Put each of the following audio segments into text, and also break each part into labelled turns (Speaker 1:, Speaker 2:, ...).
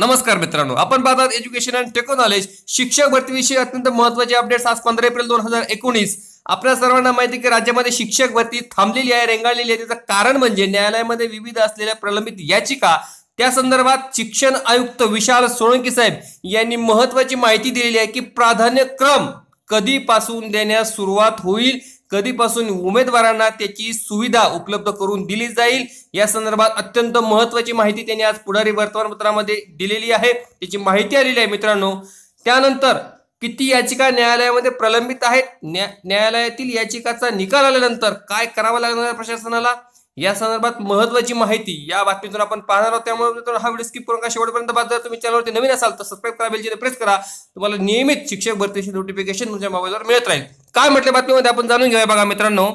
Speaker 1: नमस्कार मित्रांनो आपण पाहतात एज्युकेशन अँड टेको नॉलेज शिक्षक भरतीविषयी अत्यंत महत्त्वाचे अपडेट्स आज पंधरा एप्रिल दोन हजार एकोणीस. आपल्या सर्वांना माहिती आहे की राज्यामध्ये शिक्षक भरती थांबलेली आहे रेंगाळलेली आहे. त्याचं कारण म्हणजे न्यायालयामध्ये विविध असलेल्या प्रलंबित याचिका. त्या संदर्भात शिक्षण आयुक्त विशाल सोळंकी साहेब यांनी महत्वाची माहिती दिलेली आहे की प्राधान्यक्रम कधीपासून देण्यास सुरुवात होईल कधीपासून उमेदवारांना त्याची सुविधा उपलब्ध करून दिली जाईल या संदर्भात अत्यंत महत्वाची माहिती त्यांनी आज पुढारी वर्तमानपत्रामध्ये दिलेली आहे. त्याची माहिती आलेली आहे मित्रांनो. त्यानंतर किती याचिका न्यायालयामध्ये प्रलंबित आहेत? न्या न्यायालयातील याचिकाचा निकाल आल्यानंतर काय करावं लागणार प्रशासनाला? या संदर्भात महत्वाची माहिती या बातमीतून आपण पाहणार आहोत. त्यामुळे मित्रांनो हा व्हिडिओ स्किप करून का शेवटपर्यंत पाहता जर तुम्ही चॅनलवरती नवीन असाल तर सबस्क्राईब करा बेलची प्रेस करा. तुम्हाला नियमित शिक्षक भरतीची नोटिफिकेशन तुमच्या मोबाईलवर मिळत राहील. काय म्हटलं बातमीमध्ये आपण जाणून घेऊया बघा मित्रांनो.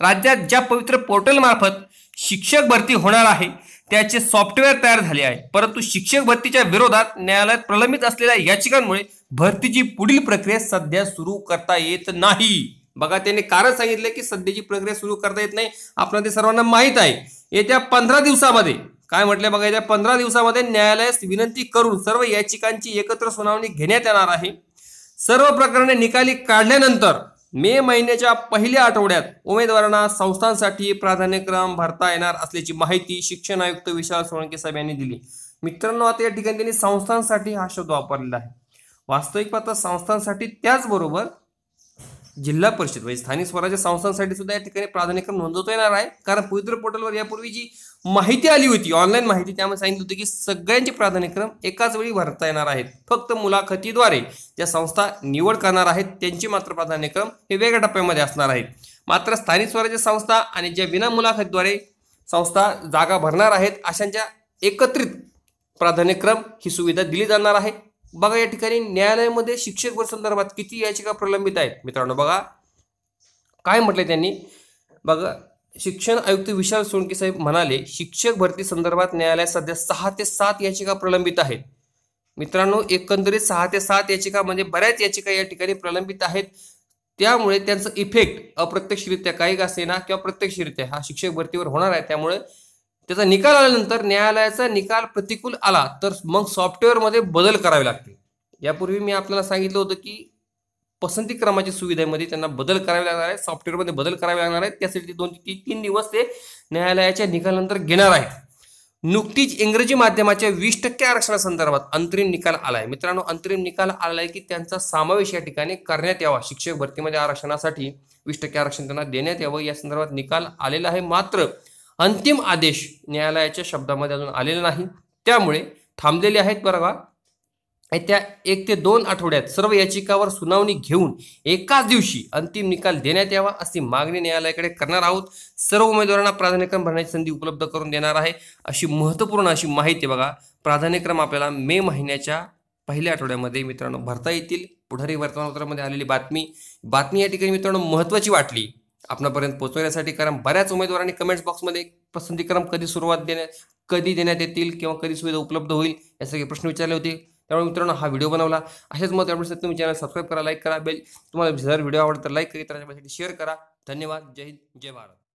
Speaker 1: राज्यात ज्या पवित्र पोर्टलमार्फत शिक्षक भरती होणार आहे त्याचे सॉफ्टवेअर तयार झाले आहे. परंतु शिक्षक भरतीच्या विरोधात न्यायालयात प्रलंबित असलेल्या याचिकांमुळे भरतीची पुढील प्रक्रिया सध्या सुरू करता येत नाही. बघा त्यांनी कारण सांगितलं की सध्याची प्रक्रिया सुरू करता येत नाही. आपल्या ते सर्वांना माहीत आहे. येत्या पंधरा दिवसामध्ये काय म्हटले बघा येत्या पंधरा दिवसामध्ये न्यायालयास विनंती करून सर्व याचिकांची एकत्र सुनावणी घेण्यात येणार आहे. सर्व प्रकरणे निकाली काढल्यानंतर मे महिन्याच्या पहिल्या आठवड्यात उमेदवारांना संस्थांसाठी प्राधान्यक्रम भरता येणार असल्याची माहिती शिक्षण आयुक्त विशाल सोळंके साहेब यांनी दिली. मित्रांनो आता या ठिकाणी त्यांनी संस्थांसाठी हा शब्द वापरलेला आहे. वास्तविक पात्र संस्थांसाठी त्याचबरोबर जिल्हा परिषद म्हणजे स्थानिक स्वराज्य संस्थांसाठी सुद्धा या ठिकाणी प्राधान्यक्रम नोंदवता येणार आहे. कारण पवित्र पोर्टलवर यापूर्वी जी माहिती आली होती ऑनलाईन माहिती त्यामध्ये सांगितलं होतं की सगळ्यांचे प्राधान्यक्रम एकाच वेळी भरता येणार आहेत. फक्त मुलाखतीद्वारे ज्या संस्था निवड करणार आहेत त्यांची मात्र प्राधान्यक्रम हे वेगळ्या टप्प्यामध्ये असणार आहेत मात्र स्थानिक स्वराज्य संस्था आणि ज्या विना मुलाखतीद्वारे संस्था जागा भरणार आहेत अशांच्या एकत्रित प्राधान्यक्रम ही सुविधा दिली जाणार आहे. बघा या ठिकाणी न्यायालयामध्ये शिक्षक संदर्भात किती याचिका प्रलंबित आहेत? मित्रांनो बघा. काय म्हटले त्यांनी? बघा शिक्षण आयुक्त विशाल सोनके साहेब म्हणाले शिक्षक भरती संदर्भात न्यायालयात सध्या सहा ते सात याचिका प्रलंबित आहेत. मित्रांनो एकंदरीत सहा ते सात याचिका म्हणजे बऱ्याच याचिका या ठिकाणी प्रलंबित आहेत. त्यामुळे त्यांचं इफेक्ट अप्रत्यक्षरित्या काही का असेना किंवा प्रत्यक्षरित्या हा शिक्षक भरतीवर होणार आहे. त्यामुळे त्याचा निकाल आल्यानंतर न्यायालयाचा निकाल प्रतिकूल आला तर मग सॉफ्टवेअरमध्ये बदल करावे लागतील. यापूर्वी मी आपल्याला सांगितलं होतं की पसंती क्रमाच्या सुविधेमध्ये त्यांना बदल करावे लागणार आहे सॉफ्टवेअरमध्ये बदल करावे लागणार आहेत. त्यासाठी ते दोन ते तीन दिवस ते न्यायालयाच्या निकालानंतर घेणार आहेत. नुकतीच इंग्रजी माध्यमाच्या वीस टक्के आरक्षणासंदर्भात अंतरिम निकाल आलाय. मित्रांनो अंतरिम निकाल आलाय की त्यांचा समावेश या ठिकाणी करण्यात यावा. शिक्षक भरतीमध्ये आरक्षणासाठी वीस टक्के आरक्षण त्यांना देण्यात यावं. या संदर्भात निकाल आलेला आहे मात्र अंतिम आदेश न्यायालयाच्या शब्दामध्ये अजून आलेला नाही. त्यामुळे थांबलेले आहेत बरं का? त्या एक ते दोन आठवड्यात सर्व याचिकावर सुनावणी घेऊन एकाच दिवशी अंतिम निकाल देण्यात यावा अशी मागणी न्यायालयाकडे करणार आहोत. सर्व उमेदवारांना प्राधान्यक्रम भरण्याची संधी उपलब्ध करून देणार आहे. अशी महत्त्वपूर्ण अशी माहिती बघा. प्राधान्यक्रम आपल्याला मे महिन्याच्या पहिल्या आठवड्यामध्ये मित्रांनो भरता येतील. पुढारी वर्तमानपत्रामध्ये आलेली बातमी. बातमी या ठिकाणी मित्रांनो महत्त्वाची वाटली. आपणापर्यंत पोहोचवण्यासाठी कारण बऱ्याच उमेदवारांनी कमेंट्स बॉक्समध्ये पसंतीक्रम कधी सुरुवात देण्यात कधी देण्यात येतील किंवा कधी सुविधा उपलब्ध होईल या सगळे प्रश्न विचारले होते. त्यामुळे मित्रांनो हा व्हिडिओ बनवला. असेच मत त्यामुळे तुम्ही चॅनल सबस्क्राईब करा लाईक करा बेल तुम्हाला जर व्हिडिओ आवडला तर लाईक करा शेअर करा. धन्यवाद. जय हिंद. जय भारत.